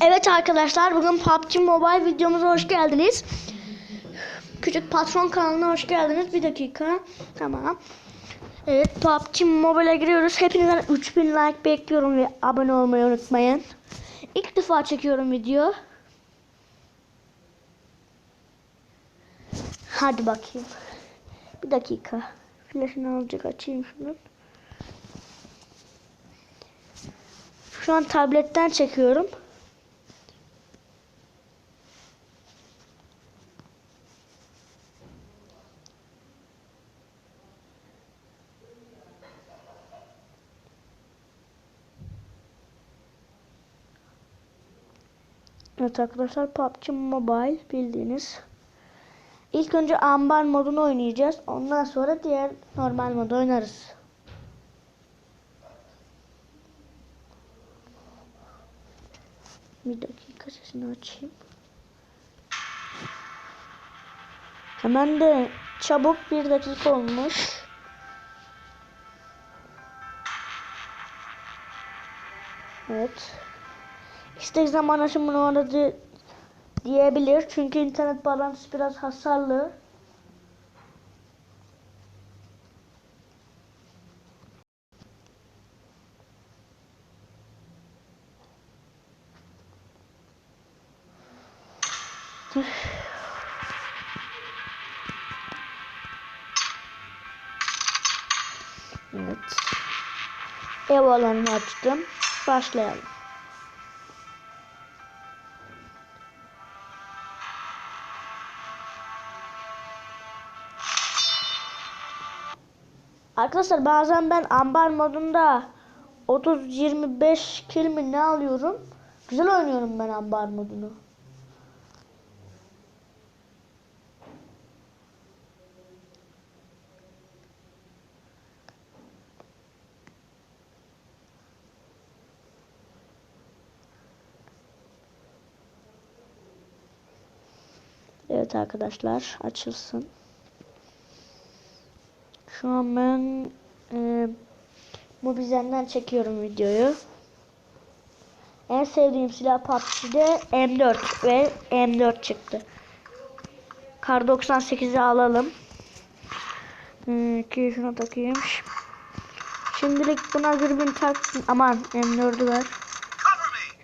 Evet arkadaşlar bugün PUBG Mobile videomuza hoş geldiniz. Küçük Patron kanalına hoş geldiniz. Bir dakika. Tamam. Evet PUBG Mobile'e giriyoruz. Hepinizden 3000 like bekliyorum ve abone olmayı unutmayın. İlk defa çekiyorum video. Hadi bakayım. Bir dakika. Flash'ını azıcık açayım şunu. Şu an tabletten çekiyorum. Evet arkadaşlar PUBG Mobile bildiğiniz. İlk önce ambar modunu oynayacağız. Ondan sonra diğer normal modu oynarız. Bir dakika sesini açayım. Hemen de çabuk bir dakika olmuş. Evet. İstek zaman aşımını aradı diyebilir. Çünkü internet bağlantısı biraz hasarlı. Evet. Ev alanını açtım. Başlayalım. Arkadaşlar bazen ben ambar modunda 30-25 kill mi ne alıyorum. Güzel oynuyorum ben ambar modunu. Evet arkadaşlar açılsın. Şu an ben e, Mobizen'den çekiyorum videoyu. En sevdiğim silah PUBG'de M4 ve M4 çıktı. Kar 98'i alalım. Hmm, ki şuna takayım. Şimdilik buna dürbün tak... Aman M4'ü ver.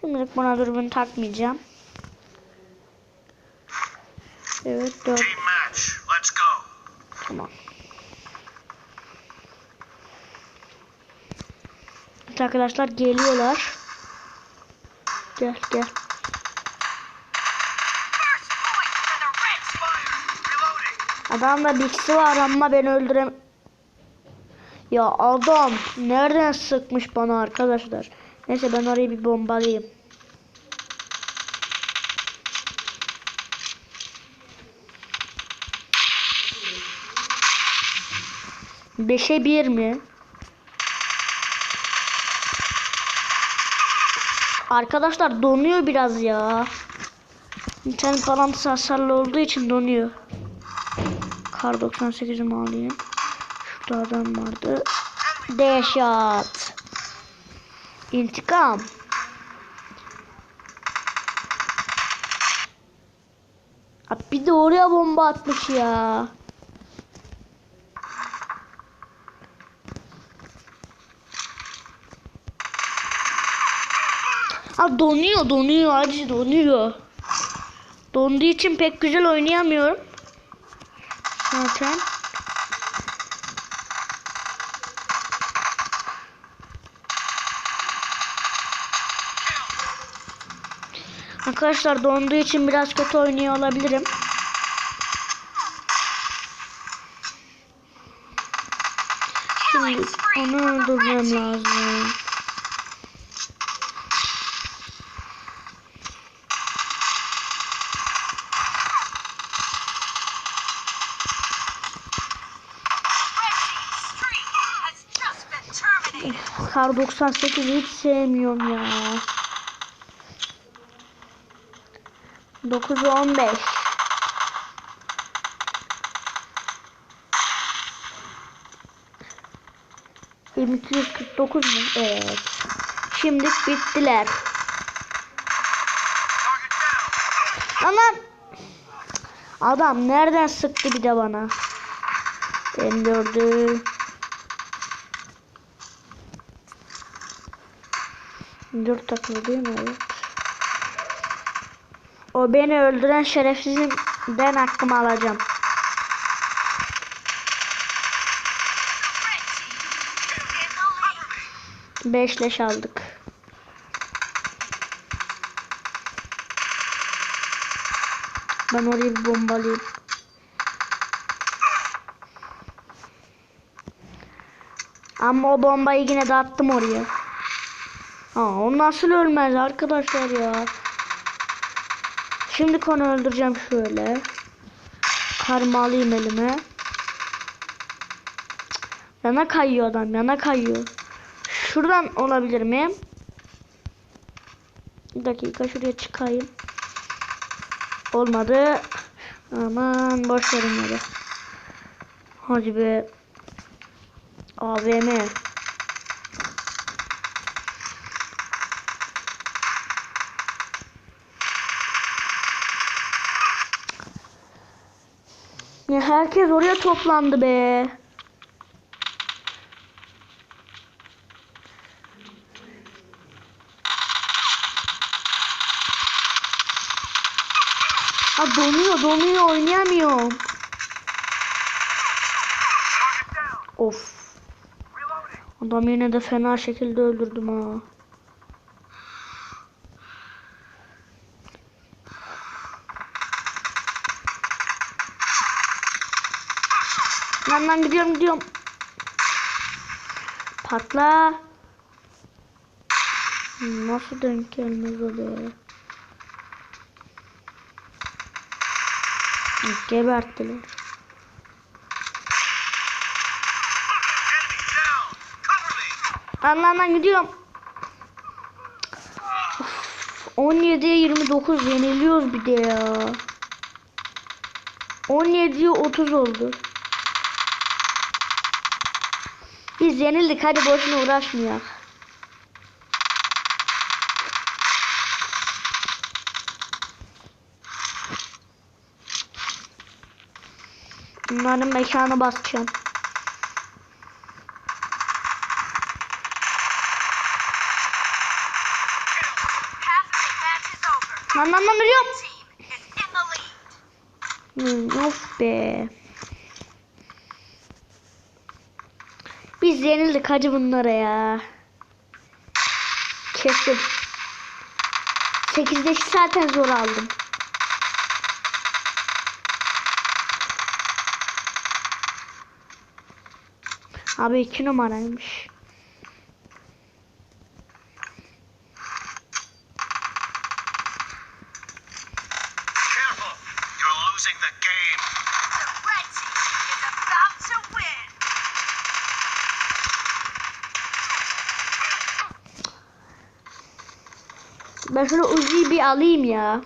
Şimdilik buna dürbün takmayacağım. Evet 4 Team match. Let's go. Tamam. Arkadaşlar geliyorlar. Gel gel. Adamda bilgisi var ama beni öldürem... Ya adam nereden sıkmış bana arkadaşlar. Neyse ben orayı bir bombalayayım. Beşe bir mi? Arkadaşlar donuyor biraz ya. İnternet bağlantısı hasarlı olduğu için donuyor. Kar 98'imi alayım. Şurada adam vardı. Deşat. İntikam. Abi bir de oraya bomba atmış ya. Ha donuyor donuyor acı donuyor. Donduğu için pek güzel oynayamıyorum. Zaten. Arkadaşlar donduğu için biraz kötü oynuyor olabilirim. Şimdi onu öldürmem lazım. kar 98 hiç sevmiyorum ya. 9 15 2249? Evet. Şimdi bittiler. Anam. Adam nereden sıktı bir de bana? Ben gördüm. 24 takımı değil mi? Evet. O beni öldüren şerefsizim ben hakkımı alacağım. Beşleş aldık. Ben orayı bir bombalayayım. Ama o bombayı yine dağıttım oraya. Ha, o nasıl ölmez arkadaşlar ya. Şimdi onu öldüreceğim şöyle. Karımı alayım elime. Yana kayıyor adam yana kayıyor. Şuradan olabilir miyim? Bir dakika şuraya çıkayım. Olmadı. Aman boş verin hadi. Hadi be. AVM. Ya herkes oraya toplandı be. Ha donuyor donuyor oynayamıyorum. Of. Adam yine de fena şekilde öldürdüm ha. Lan gidiyorum gidiyorum. Patla. Nasıl denk gelmez o be? Geberttiler. Lan lan gidiyorum. Of, 17'ye 29 yeniliyoruz bir de ya. 17'ye 30 oldu. Biz yenildik hadi boşuna uğraşmayak. Bunların mekanı basacağım. Lan lan lan ölüyorum. Hmm, Of be. Biz yenildik bunlara ya. Kesin. 8'de zaten zor aldım. Abi 2 numaraymış. Ben şöyle Uzi'yi bir alayım ya.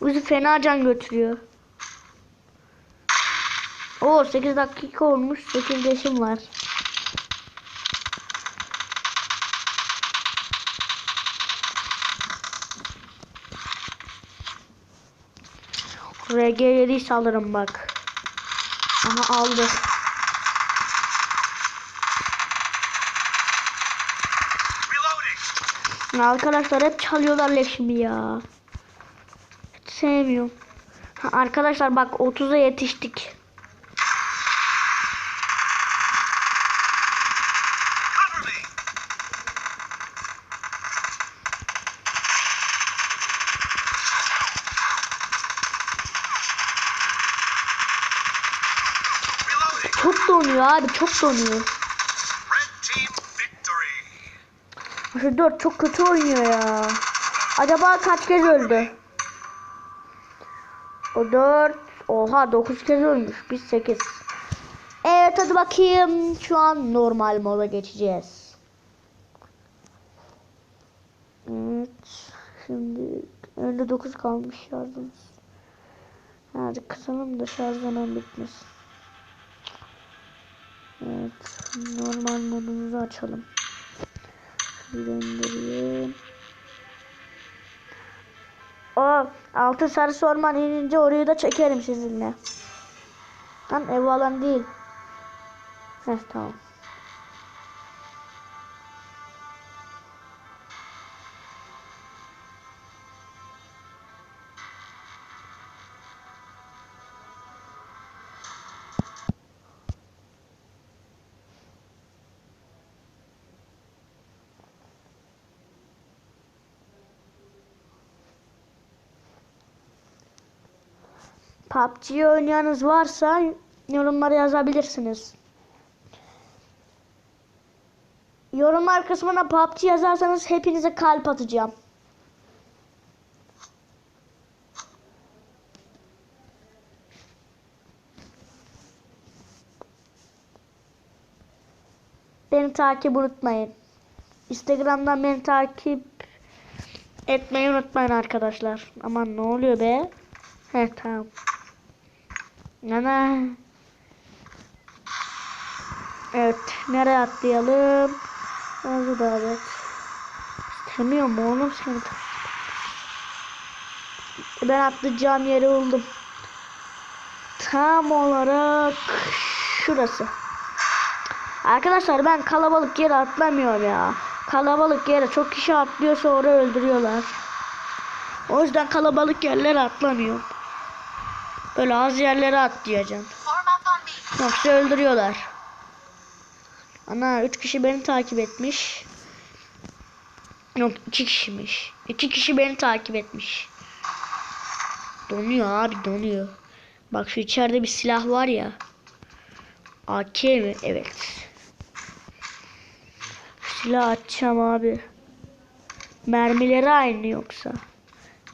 Uzi fena can götürüyor. Oo 8 dakika olmuş. 8 yaşım var. RG7'yi salırım bak. Aha aldı. Reloading. Ya Arkadaşlar hep çalıyorlar leşimi ya. Hiç sevmiyorum. Ha, arkadaşlar bak 30'a yetiştik. Çok donuyor abi çok donuyor. Şu 4 çok kötü oynuyor ya. Acaba kaç kez öldü? O 4 oha 9 kez ölmüş. Biz 8. Evet hadi bakayım. Şu an normal moda geçeceğiz. Evet. Şimdi 59 kalmış şarjımız. Hadi kısalım da şarj bitmesin. Evet. Normal modumuzu açalım. Aa o altın sarısı orman inince orayı da çekerim sizinle. Lan ev alan değil. Heh tamam. PUBG oynayanız varsa yorumlara yazabilirsiniz. Yorumlar kısmına PUBG yazarsanız hepinize kalp atacağım. Beni takip unutmayın. Instagram'dan beni takip etmeyi unutmayın arkadaşlar. Aman ne oluyor be? He tamam. Nana. Evet. Nereye atlayalım? Orada da evet. İstemiyorum oğlum seni. Ben atlayacağım yeri buldum. Tam olarak şurası. Arkadaşlar ben kalabalık yere atlamıyorum ya. Kalabalık yere çok kişi atlıyorsa oraya öldürüyorlar. O yüzden kalabalık yerlere atlamıyorum. Böyle az yerlere on me. Yoksa öldürüyorlar. Ana 3 kişi beni takip etmiş. Yok 2 kişiymiş. 2 kişi beni takip etmiş. Donuyor abi donuyor. Bak şu içeride bir silah var ya. AK mi? Evet. Silah atacağım abi. Mermileri aynı yoksa.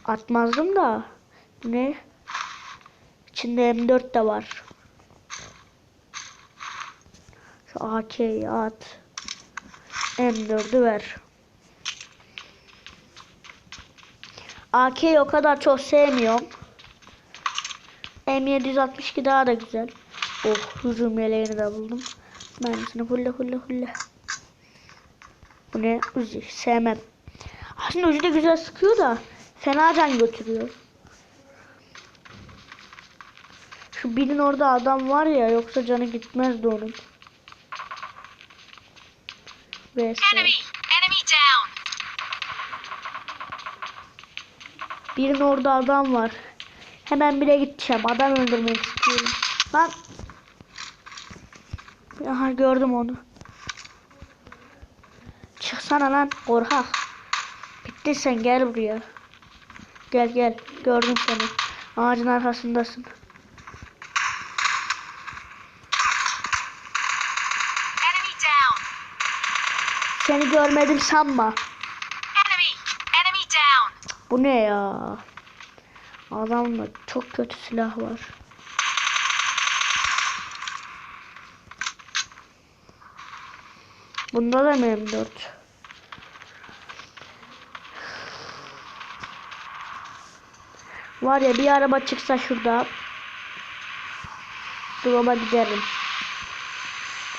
Atmazdım da. Ne? İçinde M4 de var. Şu AK'yi at. M4'ü ver. AK'yi o kadar çok sevmiyorum. M762 daha da güzel. Oh hücum yeleğini de buldum. Ben sana hulle hulle hulle. Bu ne? Uzi. Sevmem. Aslında Uzi de güzel sıkıyor da fena can götürüyor. Şu birinin orada adam var ya yoksa canı gitmezdi onun. Enemy. Enemy down. Birinin orada adam var. Hemen bile gideceğim. Adam öldürmek istiyorum. Lan. Aha gördüm onu. Çıksana lan korkak. Bitti sen gel buraya. Gel gel. Gördüm seni. Ağacın arkasındasın. Enemy down. Seni görmedim sanma. Bu ne ya? Adamda çok kötü silah var. Bunda da mı M4? Var ya bir araba çıksa şurada. Drop'a giderim.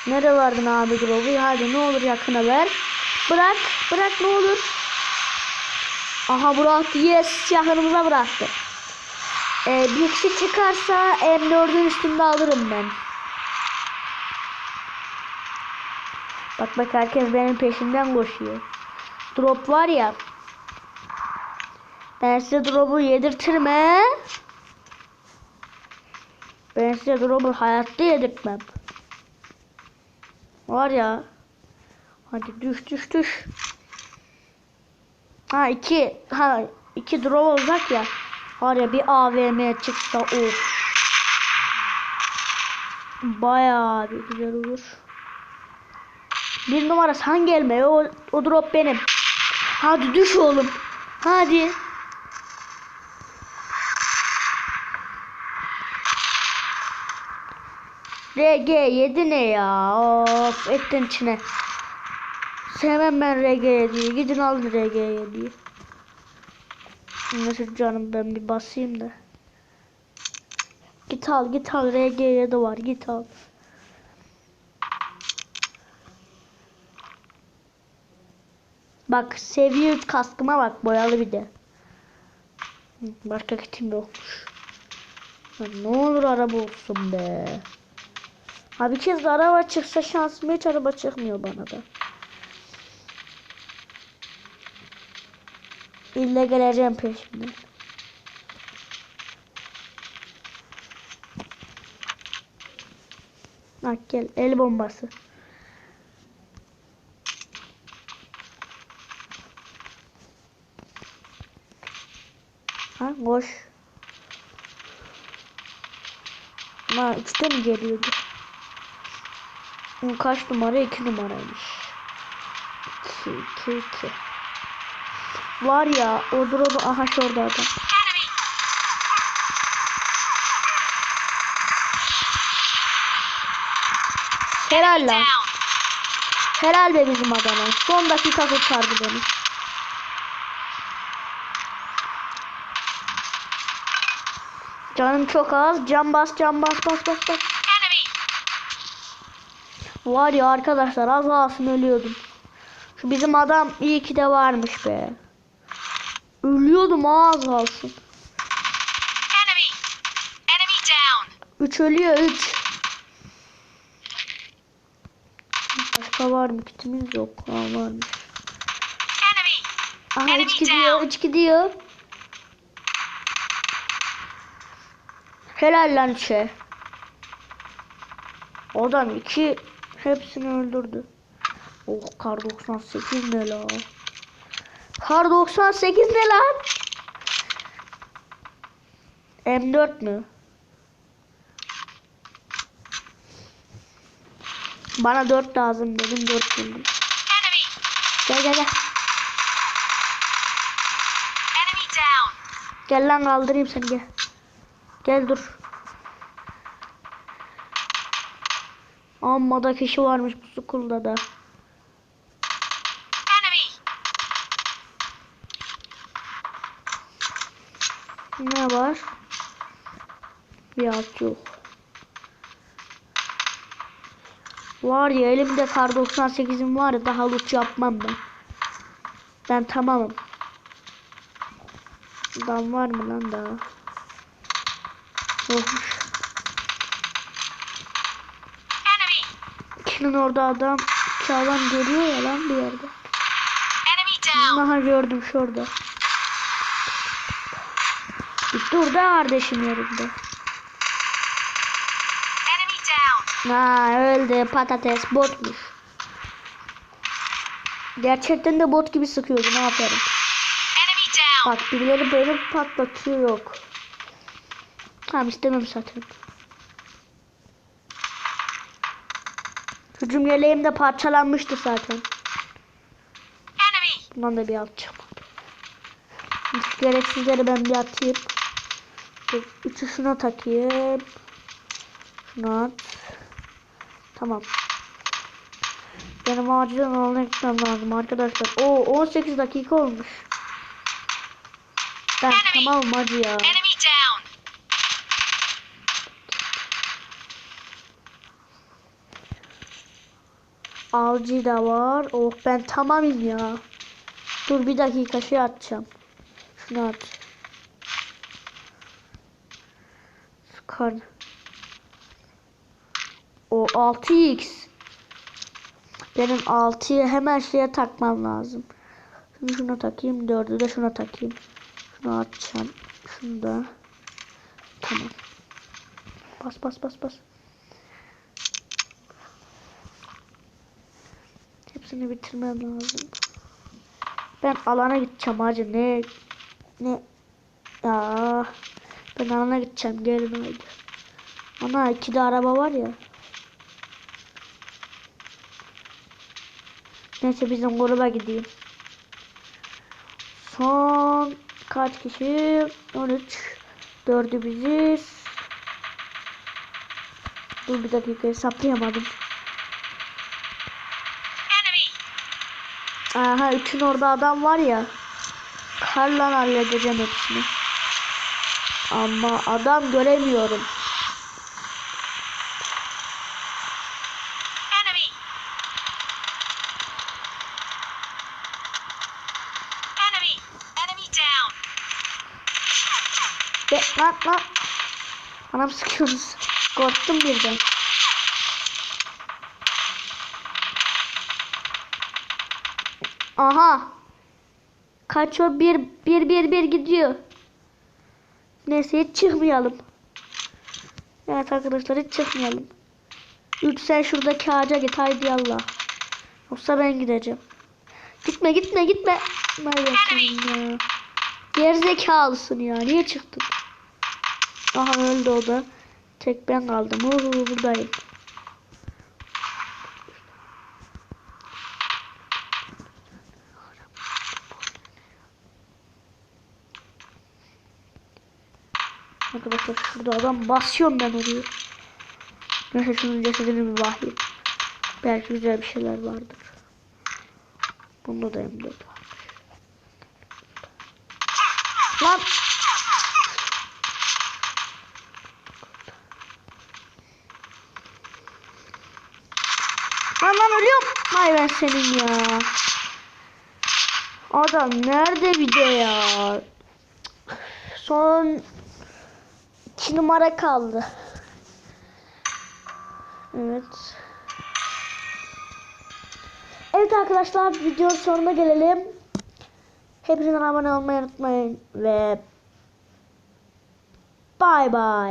Nereye vardın abi drop'u? Hadi ne olur yakına ver. Bırak. Bırak ne olur. Aha bıraktı. Yes. Yakınımıza bıraktı. Ee, bir kişi çıkarsa M4'ün üstünde alırım ben. Bak bak herkes benim peşimden koşuyor. Drop var ya. Ben size drop'u yedirtirim he. Ben size drop'u hayatta yedirtmem. Var ya. Hadi düş düş düş. Ha iki. Ha iki drop olacak ya. Var ya bir AVM çıksa of. Bayağı bir güzel olur. Bir numara sen gelme. O, o drop benim. Hadi düş oğlum. Hadi. RG7 ne ya? Of ettin içine. Sevmem ben RG7'yi. Gidin alın RG7'yi. Nasıl canım ben bir basayım da. Git al git al RG7 var git al. Bak seviye 3 kaskıma bak boyalı bir de. Başka kitim yokmuş. Ne olur araba olsun be. Ha bir kez araba çıksa şansım hiç araba çıkmıyor bana da. İlle geleceğim peşinden. Bak gel el bombası. Ha boş. Ma üçte mi geliyordu? Kaç numara? iki numaraymış. İki, iki, iki. Var ya o drop'u aha şurada adam. Helal lan. Helal be bizim adama. Son dakika kurtardı beni. Canım çok az. Can bas can bas bas bas bas. Var ya arkadaşlar az kalsın ölüyordum. Şu bizim adam iyi ki de varmış be. Ölüyordum az kalsın. Enemy! Enemy down! 3 ölüyor 3. Başka var mı? Kitimiz yok. Ha varmış. Enemy! Aha Enemy 3 gidiyor. 3 gidiyor. Helal lan şey. Adam 2 hepsini öldürdü. Oh kar 98 ne la? Kar 98 ne lan? M4 mü? Bana 4 lazım dedim 4 buldum. Gel gel gel. Gel lan kaldırayım seni gel. Gel dur. Amma da kişi varmış bu school'da da. Ne var? Bir alt yok. Var ya elimde kar 98'im var ya daha loot yapmam ben. Ben tamamım. Adam var mı lan daha? Yokmuş. Enemy! Kimin orada adam? Adam görüyor ya lan bir yerde. Aha gördüm şurada. Bir dur da kardeşim yerinde. Ha öldü patates botmuş. Gerçekten de bot gibi sıkıyordu ne yaparım. Bak birileri beni patlatıyor yok. Tamam istemem zaten. Hücum yeleğim de parçalanmıştı zaten. Bundan da bir. Hiç gereksizleri ben bir atayım. Üçü şuna takayım. Şuna at. Tamam. Benim acilen alana gitmem lazım arkadaşlar. Oo 18 dakika olmuş. Ben tamamım hacı ya. Enemy down! Avcı da var. Oh ben tamamım ya. Dur bir dakika şey atacağım. Şunu at. Scar. O 6x. Benim 6'yı hemen şeye takmam lazım. Şunu şuna takayım. 4'ü de şuna takayım. Şunu atacağım. Şunu da. Tamam. Bas bas bas bas. Hepsini bitirmem lazım. Ben alana gideceğim hacı ne ne ya ben alana gideceğim gelin haydi. Ana iki de araba var ya. Neyse bizim gruba gideyim. Son kaç kişi? 13. Dördü biziz. Dur bir dakika hesaplayamadım. Enemy! Aha üçün orada adam var ya. Karla halledeceğim hepsini. Ama adam göremiyorum. Enemy! Enemy! Enemy down! Be lan lan. Anam sıkıyoruz. Korktum birden. Aha. Kaçıyor bir bir bir bir gidiyor. Neyse hiç çıkmayalım. Evet arkadaşlar hiç çıkmayalım. Üç sen şuradaki ağaca git haydi yallah. Yoksa ben gideceğim. Gitme gitme gitme. Sen ya. Gerizekalısın ya. Niye çıktın? Aha öldü o da. Tek ben kaldım. Uhu, buradayım. Arkadaşlar şurada adam basıyorum ben oraya. Neyse şunun cesedini bir bakayım. Belki güzel bir şeyler vardır. Bunda da M4 varmış. Lan! Lan lan ölüyorum. Hay ben senin ya. Adam nerede bir de ya? Son numara kaldı. Evet. Evet arkadaşlar videonun sonuna gelelim. Hepinizden abone olmayı unutmayın ve bay bay.